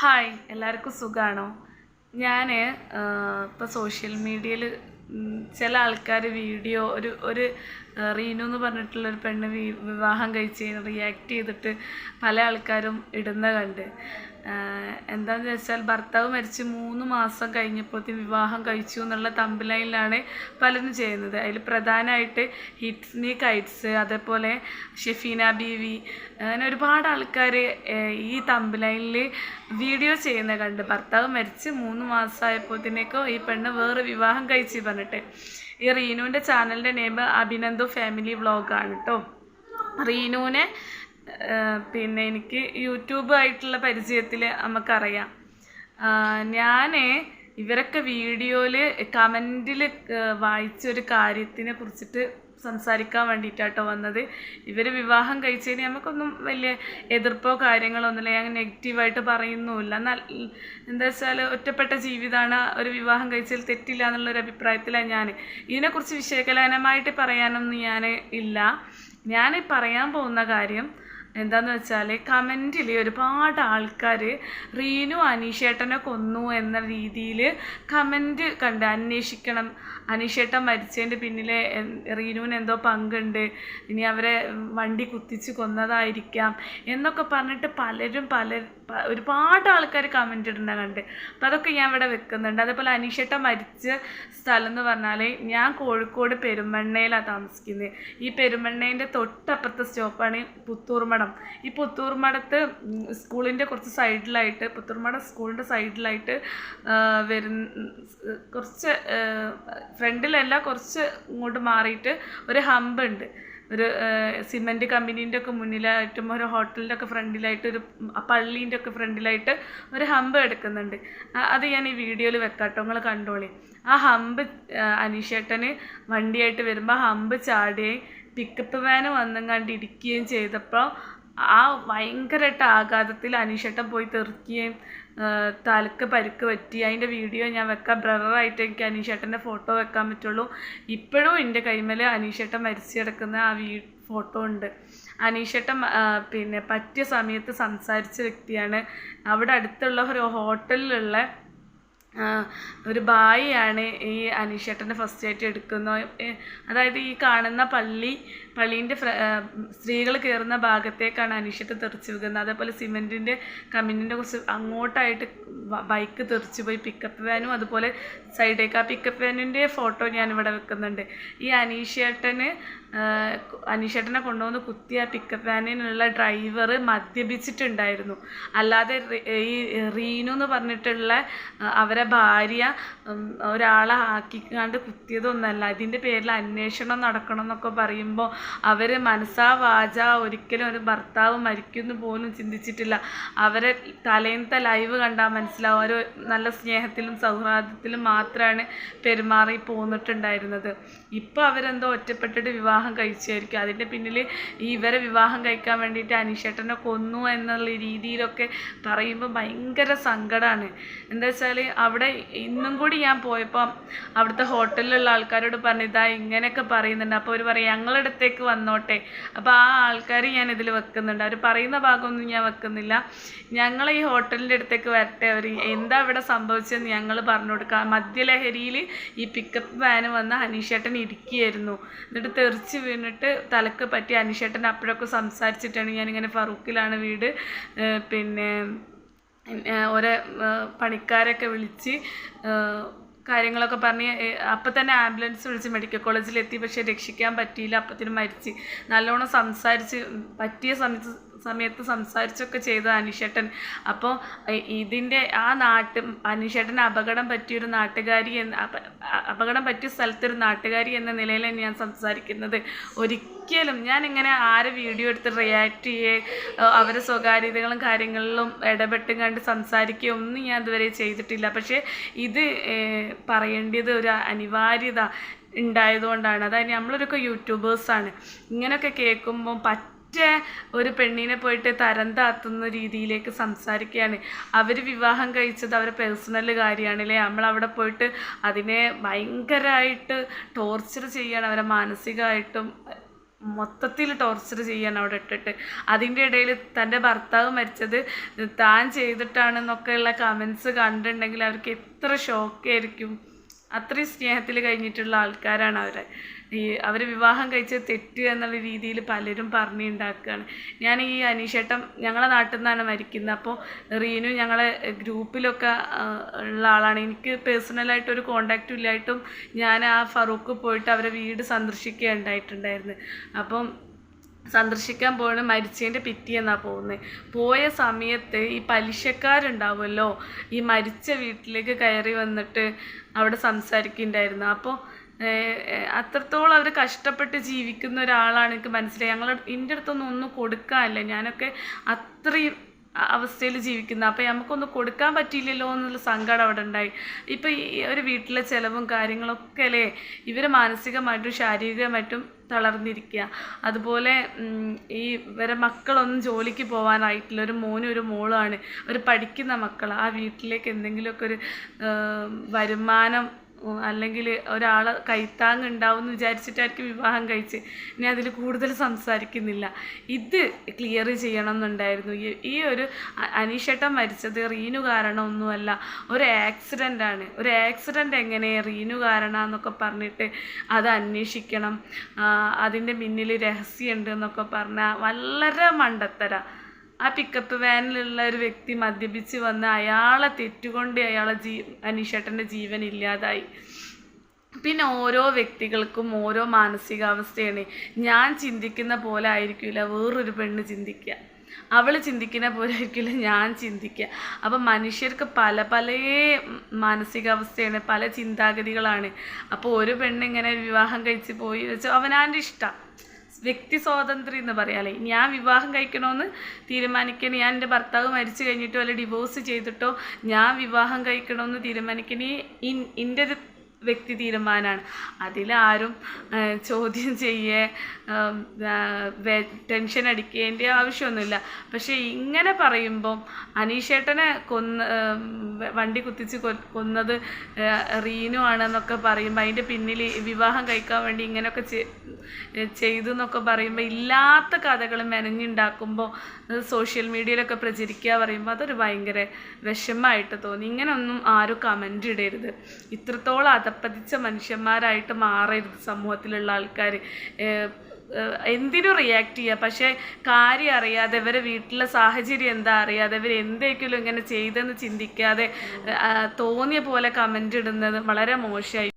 Hi എല്ലാവർക്കും സുഖമാണോ ഞാൻ ഇപ്പോൾ സോഷ്യൽ മീഡിയയിൽ ചില ആൾക്കാർ വീഡിയോ ഒരു ഒരു റീനു എന്ന് പറഞ്ഞിട്ടുള്ള ഒരു പെണ്ണ് വിവാഹം കഴിച്ച് റിയാക്ട് ചെയ്തിട്ട് പല ആൾക്കാരും ഇടുന്ന കണ്ട്. എന്താന്ന് വെച്ചാൽ ഭർത്താവ് മരിച്ച് മൂന്ന് മാസം കഴിഞ്ഞപ്പോഴത്തേക്കും വിവാഹം കഴിച്ചു എന്നുള്ള തമ്പിലൈനിലാണ് പലരും ചെയ്യുന്നത്. അതിൽ പ്രധാനമായിട്ട് ഹിറ്റ്സ്നി കൈറ്റ്സ് അതേപോലെ ഷെഫീന ബീവി അങ്ങനെ ഒരുപാട് ആൾക്കാർ ഈ തമ്പിലൈനിൽ വീഡിയോ ചെയ്യുന്ന കണ്ട്. ഭർത്താവ് മരിച്ച് മൂന്ന് മാസമായപ്പോഴത്തേക്കോ ഈ പെണ്ണ് വേറെ വിവാഹം കഴിച്ച് പറഞ്ഞിട്ട്. ഈ റീനുവിന്റെ ചാനലിന്റെ നെയിം അഭിനന്ദു ഫാമിലി വ്ളോഗാണ് കേട്ടോ റീനുവിനെ പിന്നെ എനിക്ക് യൂട്യൂബായിട്ടുള്ള പരിചയത്തിൽ നമുക്കറിയാം. ഞാൻ ഇവരൊക്കെ വീഡിയോയിൽ കമന്റിൽ വായിച്ചൊരു കാര്യത്തിനെ കുറിച്ചിട്ട് സംസാരിക്കാൻ വേണ്ടിയിട്ടാട്ടോ വന്നത്. ഇവർ വിവാഹം കഴിച്ചതിന് നമുക്കൊന്നും വലിയ എതിർപ്പോ കാര്യങ്ങളോ ഒന്നുമില്ല. ഞാൻ നെഗറ്റീവായിട്ട് പറയുന്നുമില്ല. എന്താ വെച്ചാൽ ഒറ്റപ്പെട്ട ജീവിതമാണ് ഒരു വിവാഹം കഴിച്ചാൽ തെറ്റില്ല എന്നുള്ളൊരു അഭിപ്രായത്തിലാണ് ഞാൻ ഇതിനെക്കുറിച്ച് വിശകലനമായിട്ട് പറയാനൊന്നും ഞാൻ ഇല്ല. ഞാൻ പറയാൻ പോകുന്ന കാര്യം എന്താന്ന് വെച്ചാൽ കമന്റിൽ ഒരുപാട് ആൾക്കാർ റീനു അനീഷേട്ടനെ കൊന്നു എന്ന രീതിയിൽ കമന്റ് കണ്ട് അന്വേഷിക്കണം. അനീഷേട്ടൻ മരിച്ചതിന്റെ പിന്നിൽ റീനുവിന് എന്തോ പങ്കുണ്ട്. ഇനി അവരെ വണ്ടി കുത്തിച്ച് കൊന്നതായിരിക്കാം എന്നൊക്കെ പറഞ്ഞിട്ട് പലരും പല ഒരുപാട് ആൾക്കാർ കമന്റ് ഇടുന്ന കണ്ട്. അപ്പം അതൊക്കെ ഞാൻ ഇവിടെ വെക്കുന്നുണ്ട്. അതേപോലെ അനീഷേട്ടൻ മരിച്ച സ്ഥലം എന്ന് പറഞ്ഞാൽ ഞാൻ കോഴിക്കോട് പെരുമണ്ണയിലാണ് താമസിക്കുന്നത് ഈ പെരുമണ്ണേന്റെ തൊട്ടപ്പുറത്തെ സ്റ്റോപ്പാണ് പുത്തൂർമടം ഈ പുത്തൂർമടത്ത് സ്കൂളിന്റെ കുറച്ച് സൈഡിലായിട്ട് പുത്തൂർമട സ്കൂളിന്റെ സൈഡിലായിട്ട് വരുന്ന കുറച്ച് ഫ്രണ്ടിലല്ല കുറച്ച് ഇങ്ങോട്ട് മാറിയിട്ട് ഒരു ഹമ്പ് ഉണ്ട് ഒരു സിമെന്റ് കമ്പനീന്റെ ഒക്കെ മുന്നിലായിട്ടും ഒരു ഹോട്ടലിന്റെ ഒക്കെ ഫ്രണ്ടിലായിട്ട് ഒരു പള്ളീന്റെ ഒക്കെ ഫ്രണ്ടിലായിട്ട് ഒരു ഹമ്പ് എടുക്കുന്നുണ്ട്. അത് ഞാൻ ഈ വീഡിയോയിൽ വെക്കാട്ടോ നിങ്ങൾ കണ്ടോളി. ആ ഹമ്പ് അനീഷേട്ടന് വണ്ടിയായിട്ട് വരുമ്പോൾ ഹമ്പ് ചാടുകയും പിക്കപ്പ് വാന് വന്നും കണ്ട് ഇടിക്കുകയും ചെയ്തപ്പോൾ ആ ഭയങ്കരമായിട്ട് ആഘാതത്തിൽ അനീഷേട്ടൻ പോയി തെറിക്കുകയും തലക്ക് പരിക്ക് പറ്റി. അതിന്റെ വീഡിയോ ഞാൻ വെക്കാം. ബ്രദറായിട്ട് എനിക്ക് അനീഷേട്ടന്റെ ഫോട്ടോ വെക്കാൻ പറ്റുള്ളൂ. ഇപ്പോഴും എന്റെ കൈമേൽ അനീഷേട്ടൻ മരിച്ചു കിടക്കുന്ന ആ വീ ഫോട്ടോ ഉണ്ട്. അനീഷേട്ടൻ പിന്നെ പറ്റിയ സമയത്ത് സംസാരിച്ച വ്യക്തിയാണ്. അവിടെ അടുത്തുള്ള ഒരു ഹോട്ടലിലുള്ള ഒരു ബായിയാണ് ഈ അനീഷേട്ടന്റെ ഫസ്റ്റ് ആയിട്ട് എടുക്കുന്ന. അതായത് ഈ കാണുന്ന പള്ളി പള്ളീന്റെ സ്ത്രീകൾ കയറുന്ന ഭാഗത്തേക്കാണ് അനീഷേട്ടൻ തെറിച്ച് വെക്കുന്നത് അതേപോലെ സിമെന്റിന്റെ കമ്മിനിന്റെ കുറച്ച് അങ്ങോട്ടായിട്ട് ബൈക്ക് തെറിച്ച് പോയി പിക്കപ്പ് വാനും അതുപോലെ സൈഡേക്ക് ആ പിക്കപ്പ് വാനിന്റെ ഫോട്ടോ ഞാനിവിടെ വെക്കുന്നുണ്ട്. ഈ അനീഷേട്ടന് അനീഷേട്ടനെ കൊണ്ടുവന്ന് കുത്തിയ പിക്കപ്പ് വാനിനുള്ള ഡ്രൈവർ മദ്യപിച്ചിട്ടുണ്ടായിരുന്നു. അല്ലാതെ ഈ റീനു എന്ന് പറഞ്ഞിട്ടുള്ള അവരെ ഭാര്യ ഒരാളെ ആക്കിക്കാണ്ട് കുത്തിയതൊന്നല്ല. ഇതിന്റെ പേരിൽ അന്വേഷണം നടക്കണം എന്നൊക്കെ പറയുമ്പോൾ അവർ മനസ്സാ വാച ഒരിക്കലും ഒരു ഭർത്താവ് മരിക്കുന്നു പോലും ചിന്തിച്ചിട്ടില്ല. അവരെ തലേന്നത്തെ ലൈവ് കണ്ടാൽ മനസ്സിലാവും. അവർ നല്ല സ്നേഹത്തിലും സൗഹാർദ്ദത്തിലും മാത്രമാണ് പെരുമാറി പോന്നിട്ടുണ്ടായിരുന്നത്. ഇപ്പോൾ അവരെന്തോ ഒറ്റപ്പെട്ടിട്ട് വിവാഹം കഴിച്ചായിരിക്കും. അതിന്റെ പിന്നിൽ ഇവരെ വിവാഹം കഴിക്കാൻ വേണ്ടിയിട്ട് അനീഷേട്ടനെ കൊന്നു എന്നുള്ള രീതിയിലൊക്കെ പറയുമ്പോൾ ഭയങ്കര സങ്കടമാണ് എന്താ വെച്ചാൽ അവിടെ ഇന്നും കൂടി ഞാൻ പോയപ്പോൾ അവിടുത്തെ ഹോട്ടലിലുള്ള ആൾക്കാരോട് പറഞ്ഞു ഇതാ ഇങ്ങനെയൊക്കെ പറയുന്നുണ്ട്. അപ്പോൾ അവർ പറയും ഞങ്ങളുടെ അടുത്തേക്ക് വന്നോട്ടെ. അപ്പോൾ ആ ആൾക്കാർ ഞാൻ ഇതിൽ വെക്കുന്നുണ്ട്. അവർ പറയുന്ന ഭാഗമൊന്നും ഞാൻ വെക്കുന്നില്ല. ഞങ്ങൾ ഈ ഹോട്ടലിന്റെ അടുത്തേക്ക് വരട്ടെ അവർ എന്താ ഇവിടെ സംഭവിച്ചതെന്ന് ഞങ്ങൾ പറഞ്ഞു കൊടുക്കാം. മദ്യലഹരിയിൽ ഈ പിക്കപ്പ് വാൻ വന്ന അനീഷേട്ടൻ ഇരിക്കുകയായിരുന്നു. എന്നിട്ട് തെറിച്ച് വീണിട്ട് തലക്ക് പറ്റി അനീഷേട്ടൻ അപ്പോഴൊക്കെ സംസാരിച്ചിട്ടാണ് ഞാനിങ്ങനെ ഫറൂഖിലാണ് വീട്. പിന്നെ ഓരോ പണിക്കാരൊക്കെ വിളിച്ച് കാര്യങ്ങളൊക്കെ പറഞ്ഞ് അപ്പം തന്നെ ആംബുലൻസ് വിളിച്ച് മെഡിക്കൽ കോളേജിലെത്തി. പക്ഷേ രക്ഷിക്കാൻ പറ്റിയില്ല. അപ്പത്തിന് മരിച്ച്. നല്ലോണം സംസാരിച്ച് പറ്റിയ സമയത്ത് സമയത്ത് സംസാരിച്ചൊക്കെ ചെയ്ത അനിഷേട്ടൻ. അപ്പോൾ ഇതിന്റെ ആ നാട്ട് അനിഷേട്ടന് അപകടം പറ്റിയൊരു നാട്ടുകാരി എന്ന അപകടം പറ്റിയ സ്ഥലത്തൊരു നാട്ടുകാരി എന്ന നിലയിലാണ് ഞാൻ സംസാരിക്കുന്നത്. ഒരിക്കലും ഞാൻ ഇങ്ങനെ ആരെ വീഡിയോ എടുത്ത് റിയാക്ട് ചെയ്യേ അവരെ സ്വകാര്യതകളും കാര്യങ്ങളിലും ഇടപെട്ടും കണ്ട് സംസാരിക്കുകയോ ഒന്നും ഞാൻ ഇതുവരെ ചെയ്തിട്ടില്ല. പക്ഷേ ഇത് പറയേണ്ടത് ഒരു അനിവാര്യത ഉണ്ടായതുകൊണ്ടാണ്. അതായത് നമ്മളൊരൊക്കെ യൂട്യൂബേഴ്സാണ്. ഇങ്ങനെയൊക്കെ കേൾക്കുമ്പോൾ പറ്റ ഒരു പെണ്ണിനെ പോയിട്ട് തരം താത്തുന്ന രീതിയിലേക്ക് സംസാരിക്കുകയാണ്. അവർ വിവാഹം കഴിച്ചത് അവരെ പേഴ്സണൽ കാര്യമാണ് അല്ലേ? നമ്മൾ അവിടെ പോയിട്ട് അതിനെ ഭയങ്കരമായിട്ട് ടോർച്ചർ ചെയ്യാണ്. അവരെ മാനസികമായിട്ടും മൊത്തത്തിൽ ടോർച്ചർ ചെയ്യാൻ അവിടെ ഇട്ടിട്ട്. അതിന്റെ ഇടയിൽ തന്റെ ഭർത്താവ് മരിച്ചത് താൻ ചെയ്തിട്ടാണെന്നൊക്കെയുള്ള കമൻസ് കണ്ടിട്ടുണ്ടെങ്കിൽ അവർക്ക് എത്ര ഷോക്കായിരിക്കും അത്രയും സ്നേഹത്തിൽ കഴിഞ്ഞിട്ടുള്ള ആൾക്കാരാണ് അവരെ. ഈ അവർ വിവാഹം കഴിച്ച് തെറ്റ് എന്നുള്ള രീതിയിൽ പലരും പറഞ്ഞുണ്ടാക്കുകയാണ്. ഞാൻ ഈ അനീഷേട്ടൻ ഞങ്ങളെ നാട്ടിൽ നിന്നാണ് മരിക്കുന്നത്. അപ്പോൾ റീനു ഞങ്ങളെ ഗ്രൂപ്പിലൊക്കെ ഉള്ള ആളാണ്. എനിക്ക് പേഴ്സണലായിട്ട് ഒരു കോണ്ടാക്റ്റും ഇല്ലായിട്ടും ഞാൻ ആ ഫറൂഖ് പോയിട്ട് അവരെ വീട് സന്ദർശിക്കുകയുണ്ടായിട്ടുണ്ടായിരുന്നു. അപ്പം സന്ദർശിക്കാൻ പോകണം മരിച്ചതിന്റെ പിറ്റിയെന്നാണ് പോകുന്നത് പോയ സമയത്ത് ഈ പലിശക്കാരുണ്ടാവുമല്ലോ ഈ മരിച്ച വീട്ടിലേക്ക് കയറി വന്നിട്ട് അവിടെ സംസാരിക്കുന്നുണ്ടായിരുന്നു. അപ്പോൾ അത്രത്തോളം അവർ കഷ്ടപ്പെട്ട് ജീവിക്കുന്ന ഒരാളാണ് എനിക്ക് മനസ്സിലായി. ഞങ്ങൾ എന്റെ അടുത്തൊന്നും ഒന്നും കൊടുക്കാനില്ല. ഞാനൊക്കെ അത്രയും അവസ്ഥയിൽ ജീവിക്കുന്ന. അപ്പോൾ നമുക്കൊന്ന് കൊടുക്കാൻ പറ്റിയില്ലല്ലോ എന്നുള്ള സങ്കടം അവിടെ ഉണ്ടായി. ഇപ്പോൾ ഈ ഒരു വീട്ടിലെ ചിലവും കാര്യങ്ങളൊക്കെ അല്ലേ ഇവർ മാനസികമായിട്ടും ശാരീരികമായിട്ടും തളർന്നിരിക്കുക അതുപോലെ ഈ ഇവരെ മക്കളൊന്നും ജോലിക്ക് പോകാനായിട്ടില്ല ഒരു മോനും ഒരു മോളുമാണ് അവർ പഠിക്കുന്ന മക്കൾ ആ വീട്ടിലേക്ക് എന്തെങ്കിലുമൊക്കെ ഒരു വരുമാനം അല്ലെങ്കിൽ ഒരാൾ കൈത്താങ് ഉണ്ടാവും എന്ന് വിചാരിച്ചിട്ടായിരിക്കും വിവാഹം കഴിച്ച്. ഇനി അതിൽ കൂടുതൽ സംസാരിക്കുന്നില്ല. ഇത് ക്ലിയർ ചെയ്യണം എന്നുണ്ടായിരുന്നു ഈ- ഒരു അനീഷേട്ടൻ മരിച്ചത് റീനു കാരണമൊന്നുമല്ല. ഒരു ആക്സിഡന്റ് ആണ്. ഒരു ആക്സിഡന്റ് എങ്ങനെ റീനു കാരണം എന്നൊക്കെ പറഞ്ഞിട്ട് അത് അന്വേഷിക്കണം. അതിന്റെ പിന്നിൽ രഹസ്യമുണ്ട് എന്നൊക്കെ പറഞ്ഞാൽ വളരെ മണ്ടത്തര. ആ പിക്കപ്പ് വാനിലുള്ള ഒരു വ്യക്തി മദ്യപിച്ച് വന്ന് അയാളെ തെറ്റുകൊണ്ട് അയാളെ ജീ അനീഷേട്ടന്റെ ജീവൻ ഇല്ലാതായി. പിന്നെ ഓരോ വ്യക്തികൾക്കും ഓരോ മാനസികാവസ്ഥയാണ്. ഞാൻ ചിന്തിക്കുന്ന പോലെ ആയിരിക്കില്ല വേറൊരു പെണ്ണ് ചിന്തിക്കുക അവൾ ചിന്തിക്കുന്ന പോലെ ആയിരിക്കില്ല ഞാൻ ചിന്തിക്കുക അപ്പം മനുഷ്യർക്ക് പല പല മാനസികാവസ്ഥയാണ് പല ചിന്താഗതികളാണ്. അപ്പോൾ ഒരു പെണ്ണ് ഇങ്ങനെ വിവാഹം കഴിച്ച് പോയി വെച്ചാൽ അവനാന്റെ ഇഷ്ടം. വ്യക്തി സ്വാതന്ത്ര്യം എന്ന് പറയാല്ലേ? ഞാൻ വിവാഹം കഴിക്കണമെന്ന് തീരുമാനിക്കണേ. ഞാൻ എന്റെ ഭർത്താവ് മരിച്ചു കഴിഞ്ഞിട്ടോ അല്ലെങ്കിൽ ഡിവോഴ്സ് ചെയ്തിട്ടോ ഞാൻ വിവാഹം കഴിക്കണമെന്ന് തീരുമാനിക്കണേ. ഇൻ എന്റെ ഒരു വ്യക്തി തീരുമാനമാണ് അതിലാരും ചോദ്യം ചെയ്യേ ടെൻഷൻ അടിക്കേണ്ട ആവശ്യമൊന്നുമില്ല. പക്ഷേ ഇങ്ങനെ പറയുമ്പം അനീഷേട്ടനെ കൊന്ന് വണ്ടി കുത്തിച്ച് കൊന്നത് റീനു ആണെന്നൊക്കെ പറയുമ്പോൾ അതിന്റെ പിന്നിൽ വിവാഹം കഴിക്കാൻ വേണ്ടി ഇങ്ങനെയൊക്കെ ചെയ്തു എന്നൊക്കെ പറയുമ്പോൾ ഇല്ലാത്ത കഥകൾ മെനഞ്ഞുണ്ടാക്കുമ്പോൾ സോഷ്യൽ മീഡിയയിലൊക്കെ പ്രചരിക്കുക പറയുമ്പോൾ അതൊരു ഭയങ്കര വിഷമമായിട്ട് തോന്നി. ഇങ്ങനെയൊന്നും ആരും കമന്റ് ഇടരുത്. ഇത്രത്തോളം അതപ്പതിച്ച മനുഷ്യന്മാരായിട്ട് മാറരുത് സമൂഹത്തിലുള്ള ആൾക്കാർ എന്തിനും റിയാക്ട് ചെയ്യുക പക്ഷേ കാര്യം അറിയാതെ ഇവരെ വീട്ടിലെ സാഹചര്യം എന്താ അറിയാതെ ഇവർ എന്തെങ്കിലും ഇങ്ങനെ ചെയ്തെന്ന് ചിന്തിക്കാതെ തോന്നിയ പോലെ കമന്റ് ഇടുന്നത് വളരെ മോശമായി.